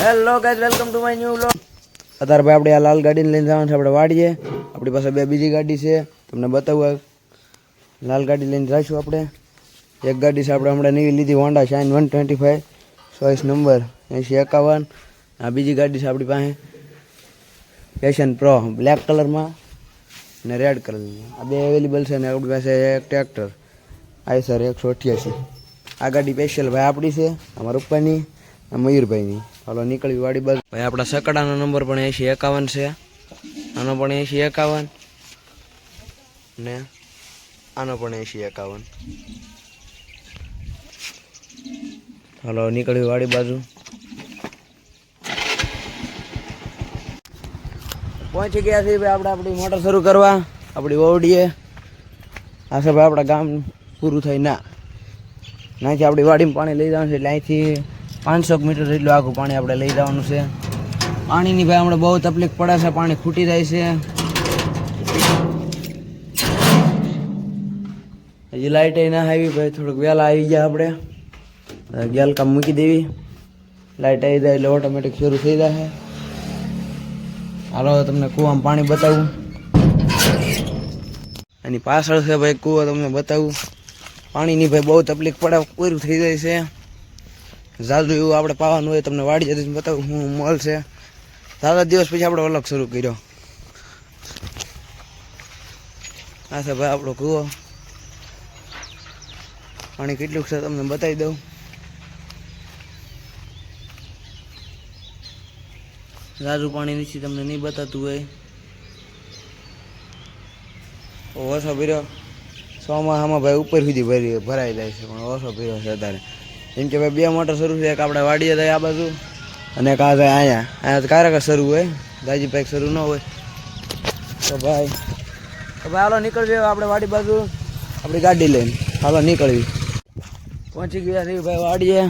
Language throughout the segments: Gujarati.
Hello guys welcome to my new vlog અત્યારે ભાઈ આપણે આ લાલ ગાડીને લઈને જવાનું છે, આપણે વાડીએ. આપણી પાસે બે બીજી ગાડી છે, તમને બતાવું લાલ ગાડી લઈને જઈશું આપણે. એક ગાડી છે, આપણે હમણાં નવી લીધી Honda Shine one twenty five choice number, એંશી એકાવન. આ બીજી ગાડી છે આપણી પાસે પેશન પ્રો બ્લેક કલરમાં ને રેડ કલરની આ બે અવેલેબલ છે ને આપણી પાસે એક ટ્રેક્ટર આઈસર એકસો અઠ્યાસી. આ ગાડી સ્પેશિયલ ભાઈ આપણી છે, અમારા પપ્પાની મયુરભાઈની. હાલો નીકળવી વાડી બાજુ. ભાઈ, આપણા સકડાનો નંબર પણ એંશી એકાવન છે. આનો પણ એંશી એકાવન. ને આનો પણ એંશી એકાવન. હાલો નીકળવી વાડી બાજુ. પહોંચી ગયા છીએ ભાઈ આપણે આપણી મોટર શરૂ કરવા. આપણી ઓવડીએ આ સાહેબ આપણા ગામ પૂરું થાય ના. નાથી આપણી વાડીમાં પાણી લઈ જવાનું છે, એટલે પાંચસો મીટર જેટલું આખું પાણી આપણે લઈ જવાનું છે. પાણીની ભાઈ હમણાં બહુ તકલીફ પડે છે, પાણી ખૂટી જાય છે. હજી લાઇટ ના આવી ભાઈ, થોડુંક વહેલા આવી ગયા આપણે. ગેલ કામ મૂકી દેવી. લાઇટ આવી જાય એટલે ઓટોમેટિક શરૂ થઈ જશે હાલો તમને કૂવામાં પાણી બતાવું. એની પાછળ છે ભાઈ કૂવો, તમને બતાવું. પાણીની ભાઈ બહુ તકલીફ પડે પૂરું થઈ જાય છે. જાજુ એવું આપણે પાવાનું હોય તમને વાડી જતી બતાવું. હું મોલ છે. સાત દિવસ પછી આપણે અલગ શરૂ કર્યો. આ છે ભાઈ આપણો કૂવો. પાણી કેટલું છે તમને બતાવી દઉં. ઝાઝું પાણી નીચે તમને નહીં બતાતું હોય. ઓછો પીર્યો સોમાં આમાં ભાઈ ઉપર સુધી ભરી ભરાઈ જાય છે, પણ ઓછો ભર્યો છે અત્યારે. જેમ કે ભાઈ બે મોટર શરૂ છે, એક આપણે વાડીએ થાય આ બાજુ અને એક આ જાય અહીંયા. અહીંયા ક્યારેક શરૂ હોય, દાજી પાક શરૂ ન હોય. તો ભાઈ તો ભાઈ હાલો નીકળવી આપણે વાડી બાજુ. આપણી ગાડી લઈને. હાલો નીકળવી પહોંચી ગયા છીએ ભાઈ વાડીએ.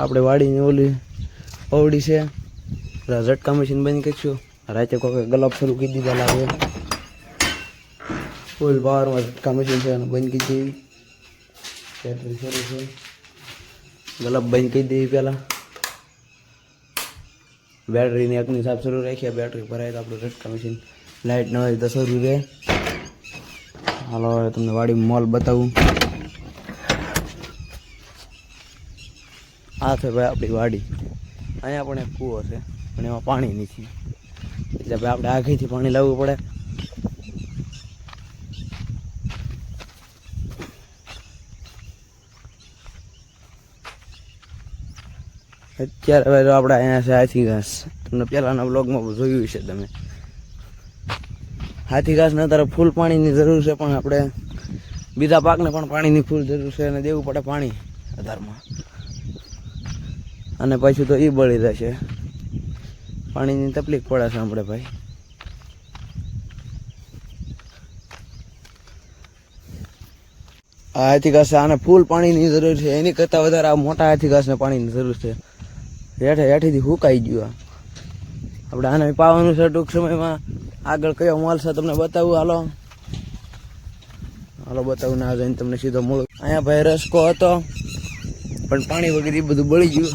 આપણે વાડીની ઓલી પવડી છે. ઝટકા મશીન બંધ કરીશું રાતે કોઈ ગલાબ શરૂ કરી દીધા લાગે. ફૂલ પાવરમાં ઝટકા મશીન છે અને બંધ કરી દેવી શરૂ છે ગલપ બંધ કહી દેવી પહેલાં. બેટરીની એકની સાફ શરૂ રાખીએ બેટરી ભરાય તો આપણું રટકા મશીન લાઇટ ન હોય તો શરૂ રહે. હાલો, હવે તમને વાડી મોલ બતાવું. આ છે ભાઈ આપણી વાડી. અહીંયા પણ એક કૂવો છે, પણ એમાં પાણી નથી. એટલે ભાઈ આપણે આગળથી પાણી લાવવું પડે. અત્યારે હવે આપણે અહીંયા છે હાથી ઘાસ. તમને પહેલાંના બ્લોગમાં જોયું છે તમે. હાથી ઘાસને અત્યારે ફૂલ પાણીની જરૂર છે, પણ આપણે બીજા પાકને પણ પાણીની ફૂલ જરૂર છે અને દેવું પડે પાણી અત્યારમાં અને પછી તો એ બળી જશે. પાણીની તકલીફ પડે છે આપણે ભાઈ. આ હાથી ઘાસ આને ફૂલ પાણીની જરૂર છે. એની કરતાં વધારે આ મોટા હાથી ઘાસને પાણીની જરૂર છે. હેઠે હેઠેથી હુકાઈ ગયું આપણે આને પાવાનું છે ટૂંક સમયમાં. આગળ કયો મોલ છે તમને બતાવું? હાલો. હાલો, બતાવું ના જઈને તમને સીધો મૂળ અહીંયા ભાઈ રસકો હતો. પણ પાણી વગેરે બધું બળી ગયું.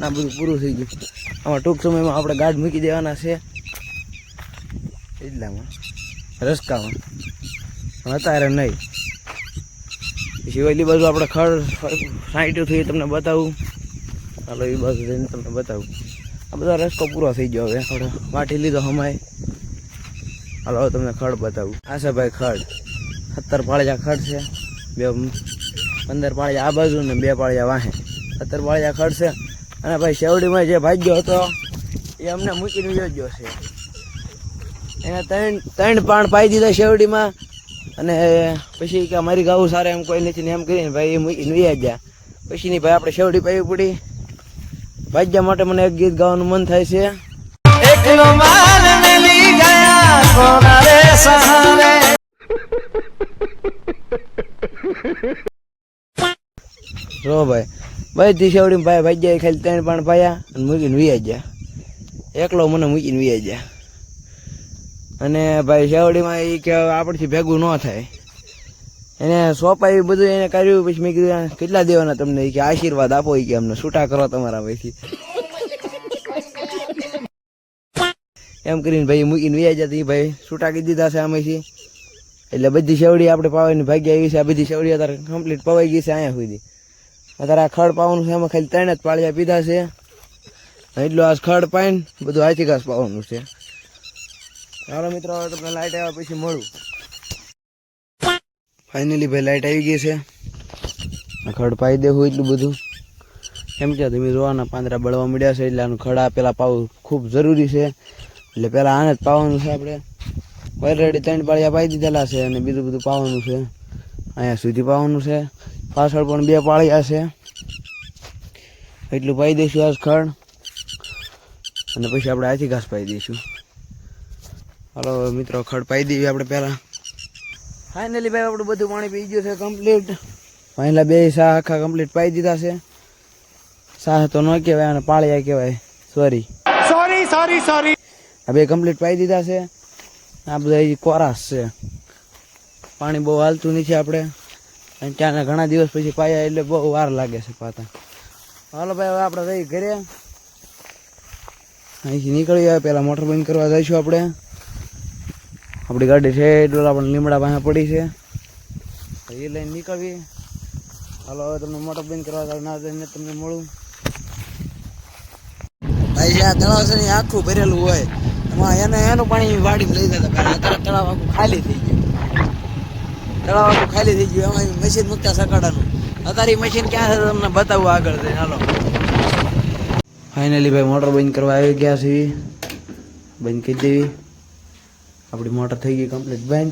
ના, બધું પૂરું થઈ ગયું. આમાં ટૂંક સમયમાં આપણે ગાઢ મૂકી દેવાના છે. એટલામાં. રસકામાં. પણ અત્યારે નહીં. ઓલી બાજુ આપણે ખડ સાઈઠું થઈ તમને બતાવું. હાલો એ બાજુ જઈને તમને બતાવું. આ બધા રસ્તો પૂરો થઈ ગયો હવે. આપણે વાટી લીધો હમાય. હાલો હવે તમને ખડ બતાવું. આ છે ભાઈ ખડ. સત્તર પાળિયા ખડ છે. બે પંદર પાળિયા આ બાજુ ને બે પાળિયા વાહે. સત્તર પાળિયા ખડ છે. અને ભાઈ શેવડીમાં જે ભાગ્યો હતો એ અમને મૂકીને યોજ્યો છે. એને ત્રણ ત્રણ પાણ પાઈ દીધા શેવડીમાં. અને પછી કે મારી ગાવું સારા એમ કોઈ નથી ને એમ કરીને ભાઈ એ મૂકીને વ્યાજ્યા ગયા. પછીની ભાઈ આપણે શેવડી પાવી પડી ભાગ્યા માટે મને એક ગીત ગાવાનું મન થાય છે. એકલો માલ મિલી ગયા સોના રે સહારે રો. ભાઈ બધી શેવડી ભાઈ ભાગ્યા ખાલી ત્રણ પાણ પાયા અને મૂકીને વ્યા ગયા. એકલો મને મૂકીને વ્યા ગયા. અને ભાઈ શેવડીમાં એ કે આપણથી ભેગું ન થાય. એને સોંપાયું બધું, એને કર્યું, પછી મેં કીધું કેટલા દેવાના તમને કે આશીર્વાદ આપો કે અમને, છૂટા કરો તમારા પછી એમ કરીને ભાઈ મૂકીને વ્યાજ જતી ભાઈ, છૂટા કરી દીધા છે આમાંથી. એટલે બધી શેવડી આપણે પાવાની ભાગ્ય આવી છે, આ બધી શેવડી અત્યારે કમ્પ્લીટ પવાઈ ગઈ છે અહીંયા સુધી. અત્યારે આ ખડ પાવાનું છે, એમાં ખાલી ત્રણ જ પાળિયા પીધા છે. એટલું આ ખડ પાઈને બધું હાથી ઘાસ પાવાનું છે. ચાલો મિત્રો તમને લાઈટ આવ્યા પછી મળું. ફાઇનલી ભાઈ લાઈટ આવી ગઈ છે. ખડ પાઈ દેવું એટલું બધું. એમ કે તમે જોવાના પાંદરા બળવા મળ્યા છે એટલે આનું ખડા પેલા પાવું ખૂબ જરૂરી છે. એટલે પેલા આને જ પાવાનું છે આપણે. ઓલરેડી ત્રણ પાળિયા પાઈ દીધેલા છે અને બીજું બધું પાવાનું છે. અહીંયા સુધી પાવાનું છે. પાછળ પણ બે પાળિયા છે. એટલું પાઈ દઈશું આજ ખડ. અને પછી આપણે આથી ઘાસ પાઈ દઈશું. હાલો મિત્રો, ખડ પાઈ દઈએ આપણે પહેલાં. ફાઇનલી ભાઈ આપણું બધું પાણી પી ગયું છે કમ્પ્લીટ પહેલાં બે શાહ આખા કમ્પ્લીટ પાઈ દીધા છે. શાહ તો ન કહેવાય અને પાળિયા કહેવાય. સોરી સોરી સોરી સોરી આ બે કમ્પ્લીટ પાઈ દીધા છે. આ બધા કોરાસ છે. પાણી બહુ હાલતું નથી આપણે. અને ત્યાંના ઘણા દિવસ પછી પાયા એટલે બહુ વાર લાગે છે પાતા. હાલો ભાઈ હવે આપણે રહી ઘરે. અહીંથી નીકળી આવે પહેલાં મોટર બંધ કરવા જઈશું આપણે. આપણી ગાડી છે એટલું આપણે લીમડા પાસે પડી છે. એ લઈને નીકળવી હાલો હવે તમને મોટર બંધ કરવા ના જઈને તમને મળું. ભાઈ આ તળાવ છે આખું ભરેલું હોય. એમાં એને એનું પાણી વાડી લઈ જતા પહેલાં અત્યારે તળાવ આખું ખાલી થઈ ગયું. તળાવ આખું ખાલી થઈ ગયું એમાં મશીન મૂકતા સકાડાનું અત્યારે મશીન ક્યાં છે તમને બતાવું આગળ જઈને. હાલો. ફાઇનલી ભાઈ મોટર બંધ કરવા આવી ગયા છે બંધ કરી દેવી. આપણી મોટર થઈ ગઈ કમ્પ્લીટ બેન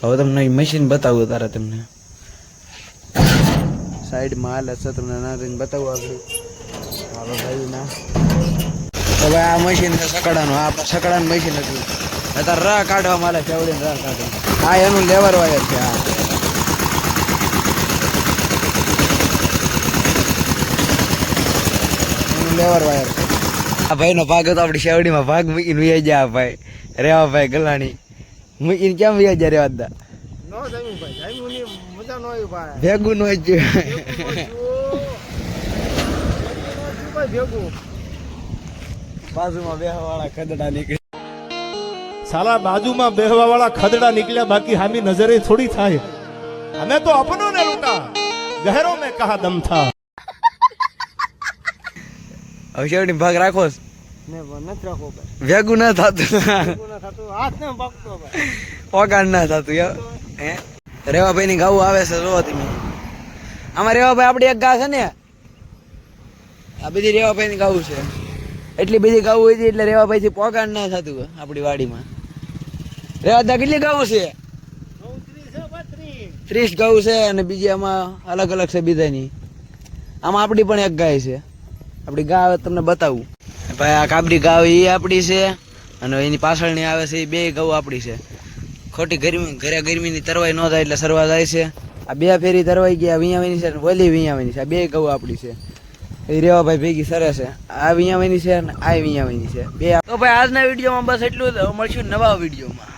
હવે તમને મશીન બતાવું તારે તમને. સાઈડમાં હાલે હશે તમને ના જઈને બતાવું આપણે હાલો ભાઈ ના. તો ભાઈ આ મશીન છે સકડાનું આ સકડાનું મશીન હતું. અત્યારે રાહ કાઢવા માલે ચવડીને રાહ કાઢવા. આ એનું લેવર વાયર છે આ. લેવર વાયર આ ભાઈનો ભાગ હતો આપણી શેવડીમાં ભાગ મૂકીને વ્યાજ આ ભાઈ. રેવા ભાઈ ગલાણી. મૂકીને કેમ વ્યાજ રેવા દા? નો જમી ભાઈ જમી ની મજા નો આવી ભાઈ. ભેગું નો જ બાજુમાં બેહવા વાળા ખદડા નીકળ્યા સાલા બાજુમાં બેહવા વાળા ખદડા નીકળ્યા બાકી હામી નજરે થોડી થાય. અમે તો અપનો ને લૂટા. ગહેરો મેં કહા દમ થા. હવે ભાગ રાખો. છે? ને નથી રાખો ભાઈ ભેગું ના થતું. ભેગું ના થતું. હે રેવાભાઈ ની ગાવું આવે છે જોવો તમે. આમાં રેવાભાઈ આપણી એક ગા છે ને. આ બધી રેવાભાઈ ની ગાવું છે. એટલી બધી ગાવું હતી એટલે રેવાભાઈ થી પોગાડ ના થતું આપણી વાડીમાં. રેવાદા કેટલી ગાવું છે? ત્રીસ ગાઉ છે અને બીજી આમાં અલગ અલગ છે બીજાની આમાં આપણી પણ એક ગાય છે. આપણી ગા તમને બતાવું. ભાઈ, આ કાબડી ગાવ એ આપણી છે અને એની પાછળની આવે છે એ બે ગાઉ આપણી છે. ખોટી ગરમી, ઘરે ગરમીની તરવાઈ ન થાય એટલે સરવા જાય છે. આ બે ફેરી તરવાઈ ગયા વિયાવાની છે ઓલી વિયાવાની છે. આ બે ગૌ આપણી છે. એ રેવા ભાઈ ભેગી સરે છે. આ વિયાવાની છે અને આ વિયાવાની છે. બે તો ભાઈ, આજના વિડીયોમાં બસ એટલું જ. મળશું નવા વિડીયોમાં.